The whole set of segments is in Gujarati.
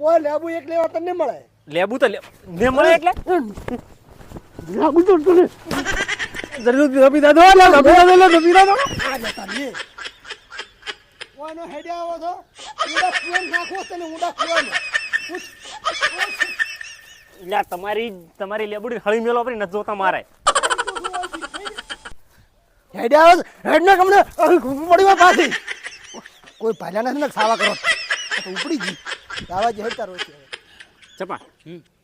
ઓય લેબુ એક લેવા તને મળે. લેબુ તો લે- ને મળે એટલે? લેબુ તો તને જરૂર રમી દાદો લે રમી દાદો લે રમી દાદો આ જતા લે ઓયનો હેડે આવો તો ઊંડા ફોન નાખો તને ઊંડા ફોન. લ્યા તમારી તમારી લેબુડી હળી મેલો આપણી ન જોતા મારે. હેડે આવો? હેડ ને કમને પડી પાછી. કોઈ ભાલ્યા નથી ને સાવા કરો. તો ઉપડી ગઈ. દાવા જે હેડ તારો છે ચપા.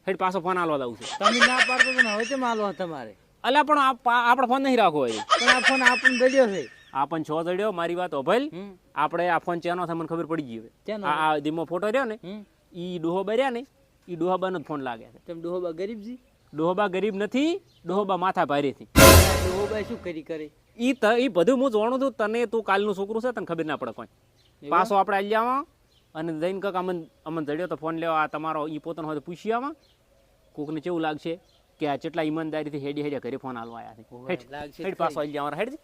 હેડ પાછો ફોન આલવા દઉં છું. તમે ના પાડતો તો હવે કેમ આલવા તમારે? અલ્યા પણ આ આપણો ફોન નહીં રાખવો હોય પણ આ ફોન આપણને દડ્યો છે. આપણ છો દડ્યો મારી વાત ઓભલ આપણે આ ફોન ચેનો થાય મને ખબર પડી ગઈ હવે. આ ધીમો ફોટો રહ્યો ને એ ઈ ડોહોબા રહ્યા ને ઈ ડોહોબાનો જ ફોન લાગે છે. તેમ ડોહોબા ગરીબજી ડોહોબા ગરીબ નથી ડોહોબા માથા ભારેથી ડોહોબા શું કરી કરે? ઈ ત ઈ બધું હું જાણું છું તને તું કાલનું છોકરું છે તને ખબર ના પડે કોઈ. પાછો આપણે આવી આવા અને જઈને કંઈક અમને અમને જડ્યો તો ફોન લેવા આ તમારો એ પોતાનો હોય તો પૂછી આવા. કોકને કેવું લાગશે કે આ કેટલા ઈમાનદારીથી હેડી હેડી ઘરે ફોન હાલવા આવ્યા છે. હેડ પાછો આવી જવાનો હેડ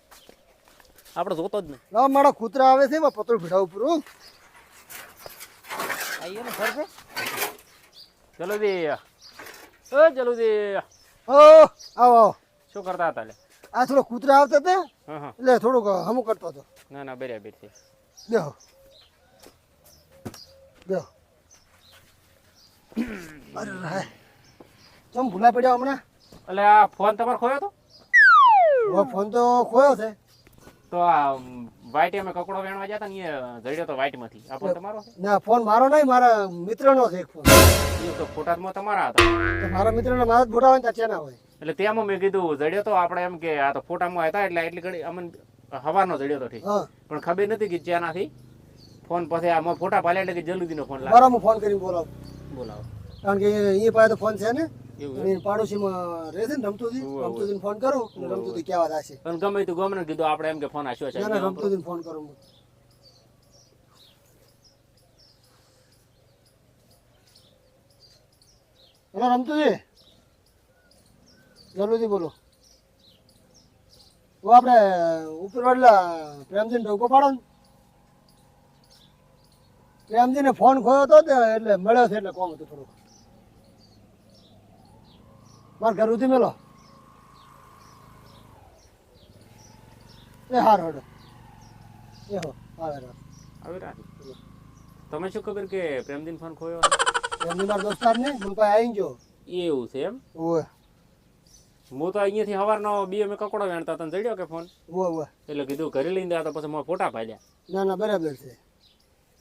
આપણે જોતો જ નહીં. ના મારા કૂતરા આવે છે એમાં પતળું ભીડા ઉપર હો. ને ફરશે ચલો દી ઓ ચલો દે ઓ આવો આવો. શું કરતા હતા લે? આ થોડો કૂતરા આવતા હતા? હા હા. એટલે થોડુંક હમું કરતો હતો. ના ના બરાબર છે દેહો દેહો અરે રાય. ચમ ભૂલા પડ્યા હમણાં? એટલે આ ફોન તમારો ખોયો તો ઓ ફોન તો ખોયો છે. તો આ વાઈટ અમે કકડો વેણવા જતા ને એ જડ્યો તો વાઈટમાંથી. આ ફોન તમારો? છે ના ફોન મારો નહીં મારા મિત્રનો છે એક ફોન. એ તો ફોટામાં તમારા હતા. તો મારા મિત્રનો મારા જ ફોટા હોય ત્યાં હોય. એટલે તેમાં મેં કીધું જડ્યો તો આપણે એમ કે આ તો ફોટામાં હતા એટલે એટલી ઘડી અમને હવાનો જડ્યો તો ઠીક. પણ ખબર નથી કે જ્યાંનાથી ફોન પછી આમાં ફોટા પાલ્યા એટલે કે જલ્દીનો ફોન લાગે. બરાબર હું ફોન કરીને બોલાવું. બોલાવો. કારણ કે એ પાસે તો ફોન છે ને? પાડોશીમાં રહે છે ને રમતુજી ઉવ્વ, ઉવ્વ. ફોન કરું રમતુજી કેવા થશે પણ ગમે તું ગમે કીધું આપણે એમ કે ફોન આશ્યો છે. ના ના ફોન કરું હેલો રમતુજી. જલ્દી બોલો. આપડે આપણે ઉપરવાડલા પ્રેમજીને ઢોકો પાડો ને. પ્રેમજીને ફોન ખોયો હતો એટલે મળ્યો છે એટલે કોમ હતું થોડુંક. મારે ઘર સુધી મેલો. એ હારો હડો. એ હો આવે રાખ. તમે શું ખબર કે પ્રેમદીન ફોન ખોયો? એમની મારા દોસ્તાર ને પાસે આવી ગયો એવું છે એમ? ઓય હું તો અહીંયાથી સવારનો બે અમે કકડો વેણતા તને જડ્યો કે ફોન? એટલે કીધું ઘરે લઈને દે તો પછી મારા ફોટા પાડ્યા. ના ના બરાબર છે.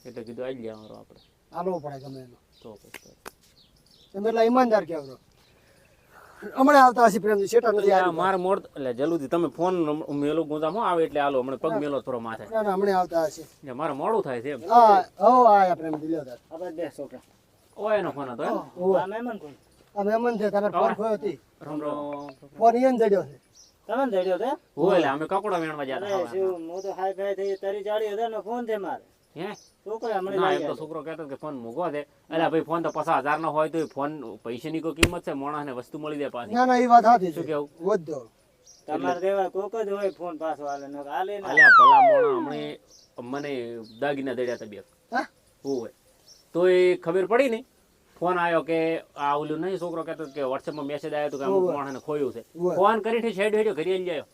એટલે કીધું આવી ગયા અમારો આપણે. આલવો પડે ગમે એનો. તો પછી તમે એટલા ઈમાનદાર કહેવાનો હમણાં આવતા હશે પ્રેમજી શેઠા નથી આ આવ્યા. મારે મોડ એટલે જલ્દી તમે ફોન મેલો ગુંજામાં આવે એટલે આલો હમણાં પગ મેલો થોડો માથે. ના ના હમણાં આવતા હશે. એટલે મારે મોડું થાય છે એમ. હા હો આયા પ્રેમજી લ્યો તાર. આપણે બે છોકરા. ઓ એનો ફોન હતો એમ? આ મહેમાન કોણ? આ મહેમાન છે તારે ફોન ખોયો હતી રામ રામ. ફોન ઈયન જડ્યો છે. તમે જડ્યો છે હો એટલે અમે કપડા વેણવા જતા હતા હું તો હાઈ ફાઈ થઈ તારી જાડી હતા ને ફોન છે મારે. હે? ના એમ તો છોકરો કહેતો કે ફોન મૂકો દે. એટલે ભાઈ ફોન તો પચાસ હજાર નો હોય તો ફોન પૈસાની કોઈ કિંમત છે? માણસને વસ્તુ મળી જાય પાછી. ના ના એ વાત હતી શું કેવું? વધો તમારે દેવા કોક જ હોય ફોન પાછો હાલે ન હાલે ને. અલ્યા ભલા મોણા હમણે મને દાગીના દડ્યા તબિયત. હા? હોય? તો એ ખબર પડી ને? ફોન આવ્યો કે આ ઓલું નહીં છોકરો કહેતો કે વોટ્સએપમાં મેસેજ આવ્યો તો કે અમુક માણસને ખોયું છે. ફોન કરીને છેડ હેડ્યો ઘરે લઈ જાય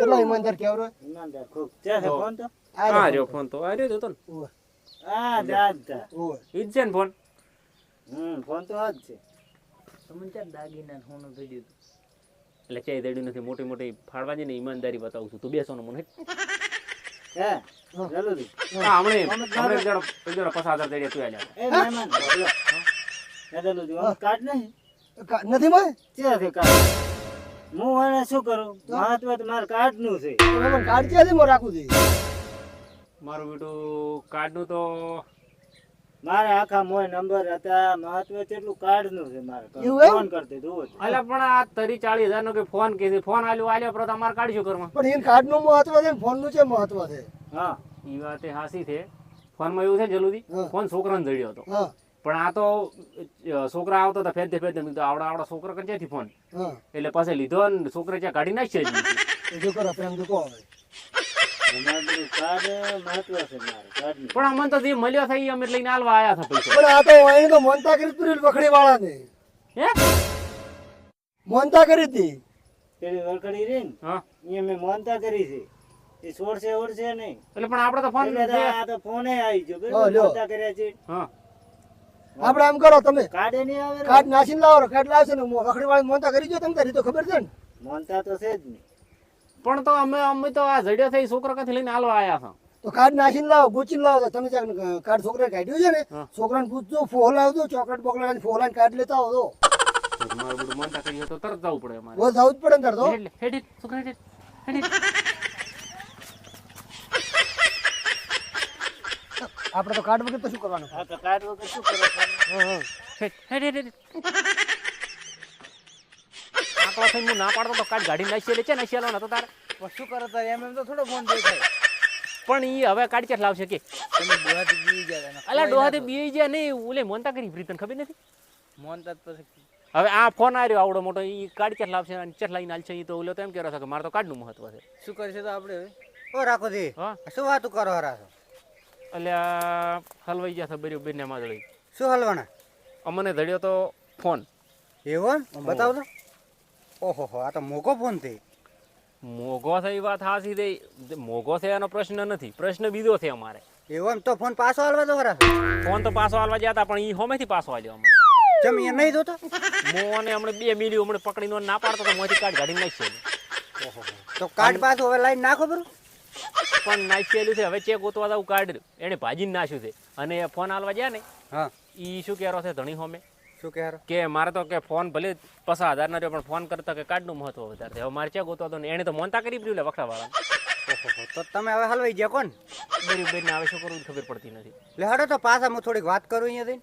ચલો ઈમાનદાર કેવરો ઈમાનદાર ખૂબ. છે છે ફોન તો? આ રહ્યો ફોન તો આ રહ્યો હતો ને? આ જા દાદા ઓવે ઈ જ છે ને ફોન? હમ ફોન તો આ જ છે. તમને ત્યાં દાગીના સોનું દડ્યું એટલે ક્યાંય દડ્યું નથી મોટી મોટી ફાળવા ને ઈમાનદારી બતાવું છું. તું બેસો ને મને હે? હમણે હમણે તું આલ્યા એ મહેમાન. કાર્ડ નહીં. હું એને શું કરું? મહત્વ તો મારે કાર્ડનું છે કાર્ડ ક્યાંથી માં રાખું છું? મારું બેટું કાર્ડનું તો મારે આખા મોય નંબર હતા મહત્વ કેટલું કાર્ડનું છે મારે ફોન કરતી તું જ. અલ્યા પણ આ તરી ચાલીસ હજાર નો કે ફોન કીધી ફોન આલ્યો આલ્યો પર તમારે શું કરવા પણ એ કાર્ડનું મહત્વ છે ને ફોનનું છે મહત્વ છે? હા. એ વાત હાસી છે. ફોનમાં એવું છે જલ્દી. ફોન છોકરાને જડ્યો હતો. હા. પણ આ તો છોકરા આવતો હતા ફેરતે ફેરતે આવડા આવડા છોકરા કઈ ક્યાંથી ફોન? એટલે પછી લીધો ને છોકરા ત્યાં કાઢી નાખશે કરો પ્રેમ જો કહો પણ અમને તો જે મળ્યો થાય એ અમે લઈને આલવા આયા હતા પૈસા. પણ આ તો અહીં તો મોનતા કરી હતી વખડી વાળાને હે? મોનતા કરી હતી. પેલી વખડી રે ને હા. એ મેં માનતા કરી છે. એ છોડશે ઓળશે નહીં. એટલે પણ આપણે તો ફોન આ તો ફોને આવી ગયો હા, બરાબર કર્યા છે. હા. આપણે આમ કરો તમે. કાર્ડે નહીં આવે ને? કાર્ડ નાસીને લાવો કાર્ડ લાવશે ને વખડી વાળી મોનતા કરી જો તમે તારી તો ખબર છે ને? માનતા તો છે જ નહીં પણ તો અમે અમે તો આ જડિયા થઈ છોકરા કાંથી લઈને હાલવા આયા છો? તો કાર્ડ નાસીને લાવો ગુચીને લાવો તમે જ્યાં કાર્ડ છોકરાને કાઢ્યું છે ને. છોકરાને પૂછજો ફોન લાવજો ચોકલેટ બોકલેટ ફોન કાર્ડ લેતા આવો તો મારું બધું માનતા કરીએ તો તરત જવું પડે અમારે. જવું જ પડે ને તો હેડ, હેડ, હેડ, છોકરા હેડ, હેડ, હેડ. આપણે તો કાર્ડ વગર તો શું કરવાનું? તો કાર્ડ વગર શું કરવાનું? હેડ, હેડ. આટલો થઈને હું ના પાડતો તો કાઢ ગાડી નાખી લે છે નાખી ને તો તારે? શું કરો તારે? એમ એમ તો થોડો ફોન દેખાય પણ એ હવે કાઢી ક્યાં લાવશે કે? તમે ગયા અલા ડોહાથી બી ગયા નહીં ઓલે મોનતા કરી પ્રીતન ખબર નથી? મોનતા પછી હવે આ ફોન આવ્યો આવડો મોટો એ કાઢી ક્યાં લાવશે અને ચેટ લઈને આલશે એ તો ઓલો તો એમ કહેતો છે કે મારે તો કાર્ડનું મહત્વ છે. શું કરશે તો આપણે હવે? ઓ રાખો દી હા? શું વાતું કરો હરા છો? એટલે હલવાઈ ગયા છે બર્યું બેને માદળી. શું હલવાના? અમને ધડ્યો તો ફોન એવો? બતાવો તો. ઓહો આ તો મોઘો ફોન તે મોઘો છે એ વાત હાસી થઈ મોઘો છે એનો પ્રશ્ન નથી. પ્રશ્ન બીજો છે અમારે. એવો એમ તો ફોન પાછો હાલવા દો ખરા ફોન તો પાછો હાલવા હતા પણ ઈ હોમેથી પાછો હાલ્યો અમને. ચમ એ નહીં જોતો? મોને હમણે બે મિલી હમણે પકડીને ના પાડતો તો મોંથી કાઢ ગાડી નાખી ઓહો તો કાર્ડ પાછું હવે લાઈન નાખો બરું. પણ નાખેલું છે. હવે ચેક ગોતવા દઉં કાર્ડ. એને ભાજીને નાખ્યું છે. અને એ ફોન હાલવા ગયા ને હા. ઈ શું કહેરો છે ધણી હોમે? શું કે કે મારે તો કે ફોન ભલે પસા હજાર ના રહ્યો પણ ફોન કરતા કે કાર્ડનું મહત્વ વધારે હવે મારે ચેક ગોતવા દો ને? એને તો મોનતા કરી પડ્યું લે વખડાવાળા તો તમે હવે હલવાઈ ગયા કોણ? બેરી બેનને હવે શું કરવું ખબર પડતી નથી. લે હડો તો પાછા હું થોડીક વાત કરું અહીંયાથી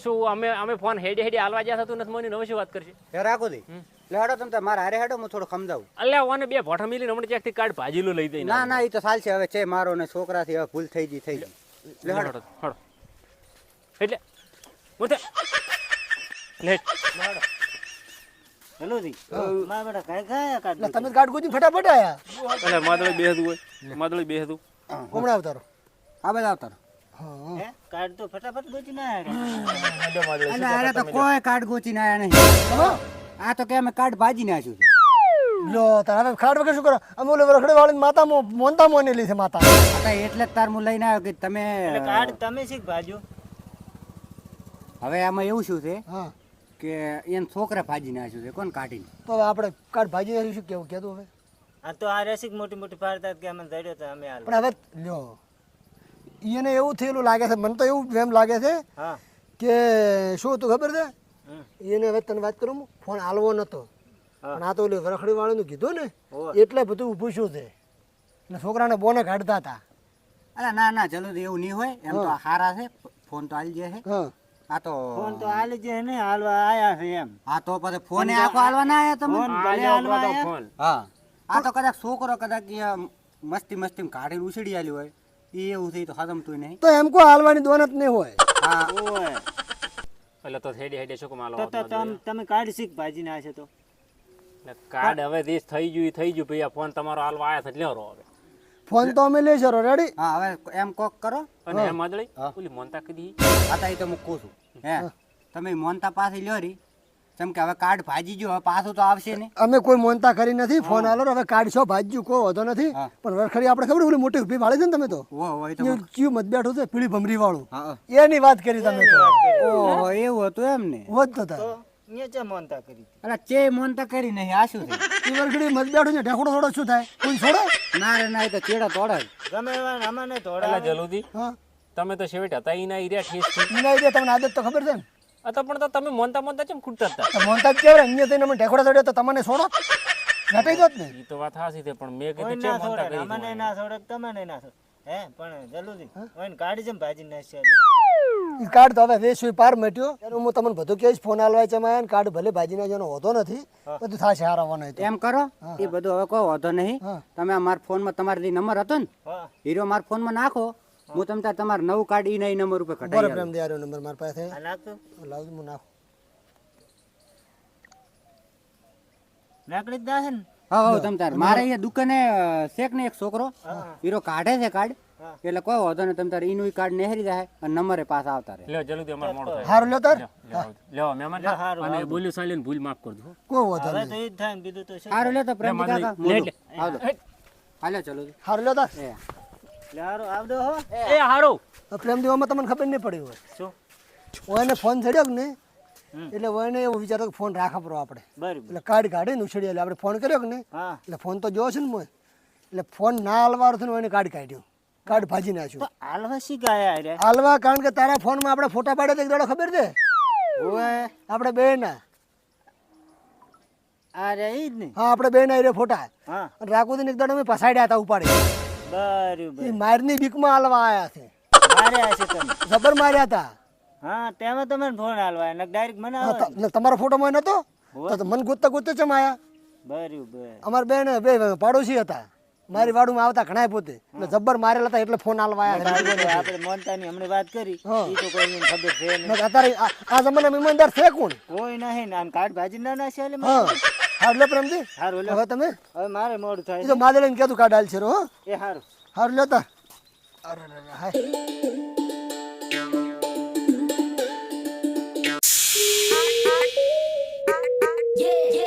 શું અમે અમે ફોન હેડી હેડી હાલવા જ્યાં થતું નથી મને હવે શું વાત કરશે. હે રાખો દઈ હમ. લે હડો તમે મારા હારે હડો હું થોડું સમજાવું. અલ્યા ઓને બે ભોઠા મિલી હમણાં ચેકથી કાર્ડ ભાજીલું લઈ દઈ ના ના એ તો ચાલશે હવે છે મારો ને છોકરાથી હવે ભૂલ થઈ ગઈ થઈ ગઈ. લે હડો હડો એટલે હેલો બેટા કાંઈ ખાયા કાર્ડ એટલે તમે કાર્ડ ગોતી ફટાફટ આયા. અલે માદળી બેહતું હોય માદળી બેહતું હમણાં અવતારો આ બધા આવતા રહો. હા હે. કાર્ડ તો ફટાફટ ગોતી ના આવ્યા અને આને તો કોઈ કાર્ડ ગોચીને આયા નહીં. આ તો કે અમે કાર્ડ ભાજી નાખ્યું છે. લો તારે કાર્ડ વગર શું કરો? અમે ઓલે રખડે વાળી માતા મોનતા મોનેલી છે માતા એટલે તાર હું લઈને આવ્યો કે તમે કાર્ડ તમે શીખ ભાજો હવે આમાં એવું શું છે હા. કે એને છોકરા ભાજી નાખ્યું છે કોણ કાઢીને? તો આપણે કાઢ ભાજી નાખ્યું શું કેવું? કહેતું હવે? આ તો આ રસિક મોટી મોટી ફાળતા કે અમે દડ્યો તો અમે હાલ. પણ હવે લ્યો એને એવું થયેલું લાગે છે મને તો એવું એમ લાગે છે કે શું હતું ખબર છે? એને હવે તને વાત કરું ફોન આલવો નતો. પણ આ તો ઓલી રખડી વાળાનું કીધું ને એટલે બધું ઊભું શું છે? એટલે છોકરાને બોને કાઢતા હતા. અરે ના ના ચલો એવું નહીં હોય. એમ તો હારા છે. ફોન તો હાલી જાય છે. હા. આ તો ફોન તો હાલી જે ને હાલવા આયા છે એમ. આ તો પછી એ આખો હાલવા ના આવ્યા તમે? ફોન ભલે હાલવા આયા. ફોન. હા. આ તો કદાચ છોકરો કદાચ મસ્તી મસ્તી કાઢીને ઉછડી આલી હોય. એ એવું થઈ તો તું નહીં. તો એમ કો હાલવાની દોનત નહીં હોય. હા. ઓય એટલે તો હેડી હેડી શું માલો તો તો તમ તમે કાઢી શીખ ભાજી ના છે તો. કાર્ડ હવે દેશ થઈ ગયું થઈ ગયું ભાઈ ફોન તમારો હાલવા આયા છે લ્યો રો હવે. ફોન તો અમે લઈ જરો રેડી હા હવે એમ કોક કરો. અને એમ આદળી ઓલી મોનતા કીધી આ તો એ તો મૂકું છું. હે તમે મોનતા પાસે લ્યો રી. જેમ કે હવે કાર્ડ ભાજી ગયો હવે પાછું તો આવશે નહીં. અમે કોઈ મોનતા કરી નથી ફોન આલો હવે કાર્ડ છો ભાજ્યું કોઈ વધો નથી. પણ વરખડી આપણે ખબર ઓલી મોટી ઊભી વાળી છે ને તમે તો? કયું મત બેઠું છે પીળી ભમરી વાળું. એની વાત કરી તમે તો. ઓહો એવું હતું એમ ને હોત તો તાર. તો અહીંયા ચા મોનતા કરી અરે ચે મોનતા કરી નહીં આ શું છે? એ વરખડી મત ઢેકડો થોડો શું થાય? કોઈ છોડો? ના રે ના તો ચેડા તોડે ગમે એવા અમને એટલે જલુદી હા? તમે તો છેવટે હતા ઈ ના ઈ રહ્યા ઠેસથી એના તમને આદત તો ખબર છે ને? આ તો પણ તો તમે મોનતા મોનતા ચમ ખૂટતા હતા? મોનતા જ અહીંયા થઈને અમે ઢેકડો તો તમને છોડો? ઘટાઈ દો ને? ઈ તો વાત હાસી છે પણ મેં કીધું ના ચમ મોનતા છોડે કરી અમને ના છોડે તમને ના છોડે. હે પણ જલ્દી ઓય કાઢી જેમ ભાજી નાખશે ઈ કાર્ડ તો હવે વેસવી પાર મટ્યો. ત્યારે હું તમને બધું કહીશ ફોન હાલવા છે કાર્ડ ભલે ભાજીના જેનો હોતો નથી બધું થશે હારવાનો એમ કરો એ બધું હવે કોઈ હોતો નહીં. તમે મારા ફોનમાં તમારો જે નંબર હતો ને હીરો મારા ફોનમાં નાખો હું. તમને તાર તમારું નવું કાર્ડ ઈ નહીં નંબર ઉપર કઢાઈ બરાબર એમ દિયારો નંબર મારી પાસે. લાવ હું નાખું. દાશે ને. હા હા તમ તાર મારે અહીંયા દુકાને શેક ને એક છોકરો હીરો કાઢે છે કાર્ડ. એટલે કોઈ વાંધો નહીં તમે તારે ઈનું કાર્ડ નેહરી જાય અને નંબરે પાસ આવતા રહે. લ્યો જલ્દી અમાર મોડો થાય. હારું લ્યો તાર. લેવા મહેમાન અને બોલ્યું સાલી ભૂલ માફ કરજો કોઈ વાંધો હવે તો ઈ થાય ને બીજું તો છે હારું લ્યો તો પ્રેમ કાકા. લે. આવજો. હાલો ચલો. હારું લ્યો તાર. એ. લે હારું આવજો હો. એ હારો. પ્રેમ દેવામાં તમને ખબર નહીં પડી હોય. શું? ઓને ફોન ચડ્યો કે ને એટલે વયને એવું વિચારો કે ફોન રાખા પડો આપણે. એટલે કાર્ડ કાઢીને ઉછળી એટલે આપણે ફોન કર્યો કે ને એટલે ફોન તો જોયો છે ને મોય. એટલે ફોન ના હાલવાનો છે ને કાર્ડ કાઢ્યું. કાર્ડ ભાજી નાખ્યું. તો આલવાસી ગયા રે હાલવા કારણ કે તારા ફોનમાં આપણે ફોટા પાડે તો એક દાડો ખબર છે? ઓએ આપણે બે ના અરે ઈ જ ને? હા આપણે બે ના રે ફોટા. હા. અને રાખુદીન એક દાડો મે પસાડ્યા હતા ઉપાડે. બરાબર ઈ મારની બીકમાં હાલવા આયા છે. માર્યા છે તમે? જબર માર્યા હતા. હા તેમાં તમે ફોન હાલવા ને ડાયરેક્ટ મને આવે તમારો ફોટો મને નતો? તો મન મને ગોતતા ગોતતા ચમ આયા બરાબર અમારા બેન બે પાડોશી હતા. મારી વાડુમાં આવતા ઘણા પોતે. એટલે જબ્બર મારેલા હતા એટલે ફોન હાલવા આવ્યા આપણે મોનતાની હમણે વાત કરી. ઈ તો કોઈ ને ખબર છે નહીં. અત્યારે આ જમાના ઈમાનદાર છે કોણ? કોઈ નહીં ને આમ કાટ ભાજી ના ના છે હાર હા હારું લે પ્રેમજી. હારું લે. હવે તમે? હવે મારે મોડું થાય. તો માદે લઈને કેતું કાઢ હાલ છે રો એ હારું. હારું લેતા અરે હાય Yeah.